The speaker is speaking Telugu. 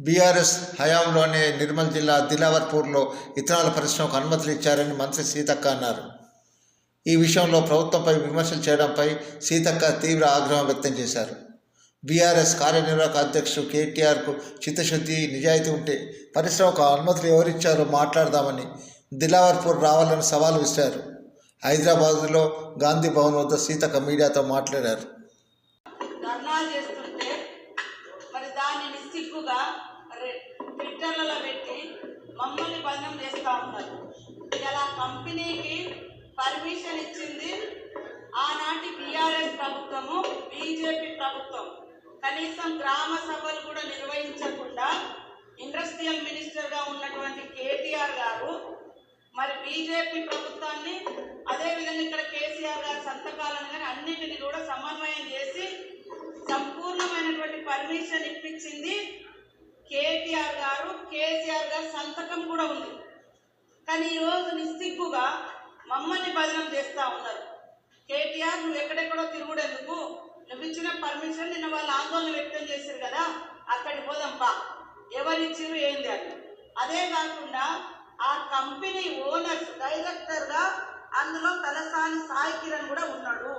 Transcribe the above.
బీఆర్ఎస్ హయాంలోనే నిర్మల్ జిల్లా దిలావర్పూర్లో ఇతరాల పరిశ్రమకు అనుమతులు ఇచ్చారని మంత్రి సీతక్క అన్నారు. ఈ విషయంలో ప్రభుత్వంపై విమర్శలు చేయడంపై సీతక్క తీవ్ర ఆగ్రహం వ్యక్తం చేశారు. బీఆర్ఎస్ కార్యనిర్వాహక అధ్యక్షుడు కేటీఆర్కు చిత్తశుద్ధి నిజాయితీ ఉంటే పరిశ్రమకు అనుమతులు ఎవరిచ్చారో మాట్లాడదామని దిలావర్పూర్ రావాలని సవాలు విసిరారు. హైదరాబాద్లో గాంధీ భవన్ వద్ద సీతక్క మీడియాతో మాట్లాడారు. ధర్నా చేస్తుంటే మరి దాన్ని సిగ్గుగా ట్విట్టర్లలో పెట్టి మమ్మల్ని బంధం చేస్తూ ఉన్నారు. ఇలా కంపెనీకి పర్మిషన్ ఇచ్చింది ఆనాటి బీఆర్ఎస్ ప్రభుత్వము బీజేపీ ప్రభుత్వం. కనీసం గ్రామ సభలు కూడా నిర్వహించకుండా ఇండస్ట్రియల్ మినిస్టర్గా ఉన్నటువంటి కేటీఆర్ గారు మరి బీజేపీ ప్రభుత్వాన్ని అదేవిధంగా ఇక్కడ కేసీఆర్ గారి సంతకాలను కానీ అన్నిటిని కూడా సమన్వయం పర్మిషన్ ఇప్పించింది కేటీఆర్ గారు కేసీఆర్ గారి సంతకం కూడా ఉంది. కానీ ఈరోజు నిస్సిగ్గుగా మమ్మల్ని బదనం చేస్తూ ఉన్నారు. కేటీఆర్ నువ్వు ఎక్కడెక్కడో తిరుగుడెందుకు? నువ్వు ఇచ్చిన పర్మిషన్ నిన్న వాళ్ళు ఆందోళన వ్యక్తం చేశారు కదా అక్కడికి పోదంపా ఎవరిచ్చిరు ఏంది అని. అదే కాకుండా ఆ కంపెనీ ఓనర్స్ డైరెక్టర్గా అందులో తలసాని సాయి కిరణ్ కూడా ఉన్నాడు.